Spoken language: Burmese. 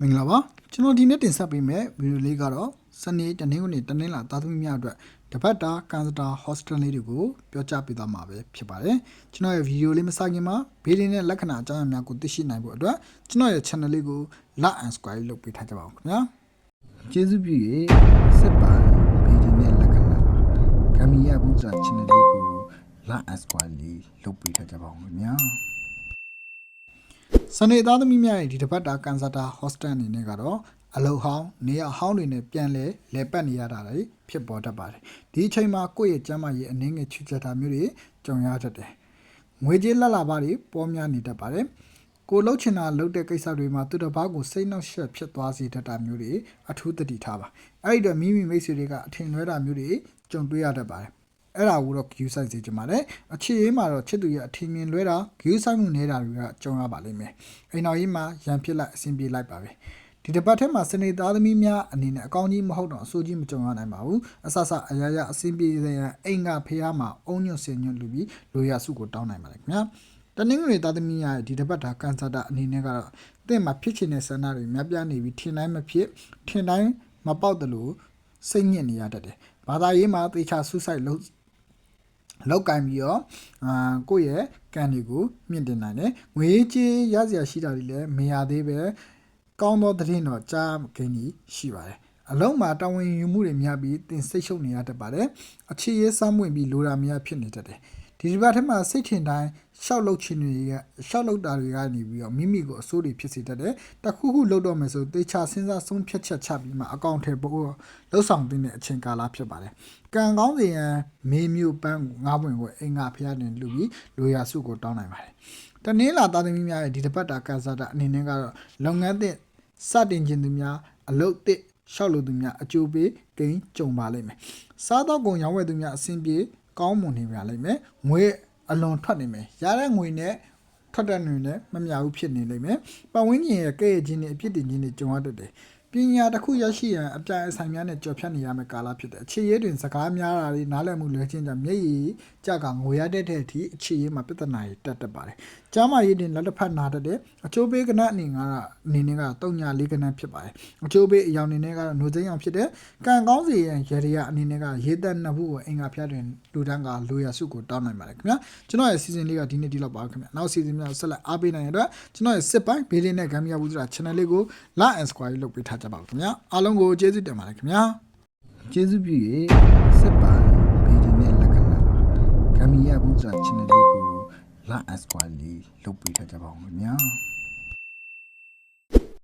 မင်္ဂလာပါကျွန်တော်ဒီနေ့တင်ဆက်ပေးမယ့်ဗီဒီယိုလေးကတော့စနေတနင်္ဂနွေတနင်္လာသားသမီးများအတွက်တပတ်တာကန်စတာဟော့စတယ်လေးတွေကိုပြောကြားပေးသွားမှာပဲဖြစ်ပါတယ်ကျွန်တော်ရဲ့ဗီဒီယိုလေးမစခင်မှာဗီဒီယိုနဲ့လက္ခဏာအကြောင်းအရာများကိုသိရှိနိုင်ဖို့အတွက်ကျွန်တော်ရဲ့ channel လေးကို like and subscribe လုပ်ပေးထားကြပါဦးခင်ဗျာကျေးဇူးပြု၍စစ်ပါဗီဒီယိုနဲ့လက္ခဏာဂမ်ဘီယာဘူးဇာ channel လေးကို like and subscribe လေးလုပ်ပေးထားကြပါဦးခင်ဗျာ စနေသားသမီးများရဲ့ဒီတစ်ပတ်တာကန်ဆာတာဟော့စတန်အနေနဲ့ကတော့အလုံဟောင်းနေရဟောင်းတွေနဲ့ပြန်လဲလဲပတ်နေရတာတွေဖြစ်ပေါ်တတ်ပါတယ်ဒီအချိန်မှာကိုယ့်ရဲ့ကျန်းမာရေးအနည်းငယ်ချွတ်ချက်တာမျိုးတွေကြုံရတတ်တယ်ငွေကြေးလက်လာပါတွေပေါ်များနေတတ်ပါတယ်ကိုလှုပ်ချင်တာလှုပ်တဲ့ကိစ္စတွေမှာသူတစ်ပါးကိုစိတ်နှောက်ယှက်ဖြစ်သွားစေတတ်တာမျိုးတွေအထူးသတိထားပါအဲ့ဒီတော့မိမိမိတ်ဆွေတွေကအထင်လွဲတာမျိုးတွေကြုံတွေ့ရတတ်ပါတယ် အဲ့ဒါကိုတော့ view size စေချင်ပါတယ်အခြေရေးမှာတော့ချစ်သူရဲ့အထင်မြင်လွဲတာ view size မှုနေတာတွေကကြုံရပါလိမ့်မယ်အိမ်တော်ကြီးမှာရန်ဖြစ်လိုက်အဆင်ပြေလိုက်ပါပဲဒီတစ်ပတ်ထဲမှာစနေသားသမီးများအနေနဲ့အကောင်းကြီးမဟုတ်တော့အဆိုးကြီးမကြုံရနိုင်ပါဘူးအဆဆအရာရာအဆင်ပြေတဲ့အိမ်ကဖေးမှာအုံညွတ်စင်ညွတ်လူပြီးလိုရစုကိုတောင်းနိုင်ပါလေခင်ဗျာတနင်္ဂနွေသားသမီးရဲ့ဒီတစ်ပတ်တာကန်ဆာတာအနေနဲ့ကတော့တင့်မှာဖြစ်ချင်တဲ့ဆန္ဒတွေများပြားနေပြီးထင်တိုင်းမဖြစ်ထင်တိုင်းမပေါက်တယ်လို့စိတ်ညစ်နေရတတ်တယ်ဘာသာရေးမှာသေချာဆူဆိုင်လို့ လောက်ကင်ပြီးတော့အာကိုယ့်ရဲ့ကန်တွေကိုမြင့်တင်နိုင်တယ်ငွေကြေးရစရာရှိတာတွေလည်းမရသေးပဲကောင်းသောသတင်းတော့ကြားခင်းကြီးရှိပါတယ်အလုံးမှာတာဝန်ယူမှုတွေများပြီးတင်စိတ်ရှုပ်နေရတတ်ပါတယ်အခြေရေးစမ်းမွင့်ပြီးလိုတာများဖြစ်နေတတ်တယ် ဒီဒီဘက်ထဲမှာစိတ်ထင်တိုင်းရှောက်လုတ်ခြင်းတွေကရှောက်လုတ်တာတွေကနေပြီးတော့မိမိကိုအစိုးတွေဖြစ်စေတတ်တယ်တခုခုလုတ်တော့မယ်ဆိုသေချာစဉ်းစားဆုံးဖြတ်ချက်ချပြီးမှအကောင့်ထဲပို့လှုပ်ဆောင်တဲ့အချိန်ကာလဖြစ်ပါတယ်ကံကောင်းစီရန်မေမျိုးပန်းငါးပွင့်ကိုအင်္ဂါဖျားတင်လူပြီးလိုရာစုကိုတောင်းနိုင်ပါတယ်တနင်္လာသားသမီးများရဲ့ဒီတစ်ပတ်တာကန်ဆာတာအနေနဲ့ကတော့လုပ်ငန်းသစ်စတင်ခြင်းသူများအလုပ်သစ်ရှောက်လို့သူများအကျိုးပေးဂိမ်းကြုံပါလိမ့်မယ်စားတော့ကုန်ရောင်းဝယ်သူများအဆင်ပြေ ကောင်းမွန်နေပါလိမ့်မယ်ငွေအလွန်ထွက်နေမယ်ရတဲ့ငွေနဲ့ထွက်တဲ့ငွေနဲ့မမျှဘူးဖြစ်နေလိမ့်မယ်ပတ်ဝန်းကျင်ရဲ့ကဲ့ရဲ့ခြင်းနဲ့အဖြစ်တင်ခြင်းတွေကြုံရတတ်တယ် ပညာတစ်ခုရရှိရန်အပြိုင်အဆိုင်များနဲ့ကြော်ဖြတ်နေရမယ့်ကာလဖြစ်တယ်အခြေရေးတွင်စကားများတာတွေနားလည်မှုလွဲခြင်းကြောင့်မျက်ရည်ကြကငွေရတဲ့တဲ့အထိအခြေရေးမှာပြဿနာတွေတက်တတ်ပါတယ်ကျမ်းမာရေးတင်လက်တစ်ဖက်နာတတ်တဲ့အချိုးပေးကနအနေငါကအနေနဲ့ကတုံညာလေးကနဖြစ်ပါတယ်အချိုးပေးအယောင်အနေနဲ့ကတော့ຫນွေသိမ်းအောင်ဖြစ်တဲ့ကံကောင်းစီရန်ရေရအနေနဲ့ကရေသက်နှစ်ခုကိုအင်္ဂါဖျားတွင်လူတန်းကလိုရစုကိုတောင်းနိုင်ပါတယ်ခင်ဗျာကျွန်တော်ရဲ့စီစဉ်လေးကဒီနေ့ဒီလောက်ပါခင်ဗျာနောက်စီစဉ်များဆက်လက်အားပေးနိုင်တဲ့အတွက်ကျွန်တော်ရဲ့စစ်ပိုင်းဘေးလေးနဲ့ဂမ်ဘီယာဘူးစရာ channel လေးကို like and subscribe လုပ်ပေးထားကြပါဦးခင်ဗျာအားလုံးကိုကျေးဇူးတင်ပါတယ်ခင်ဗျာကျေးဇူးပြု၍စစ်ပိုင်းဘေးလေးနဲ့လက္ခဏာဂမ်ဘီယာဘူးစရာ channel လေးကို like and subscribe လေးလုပ်ပေးထားကြပါဦးခင်ဗျာ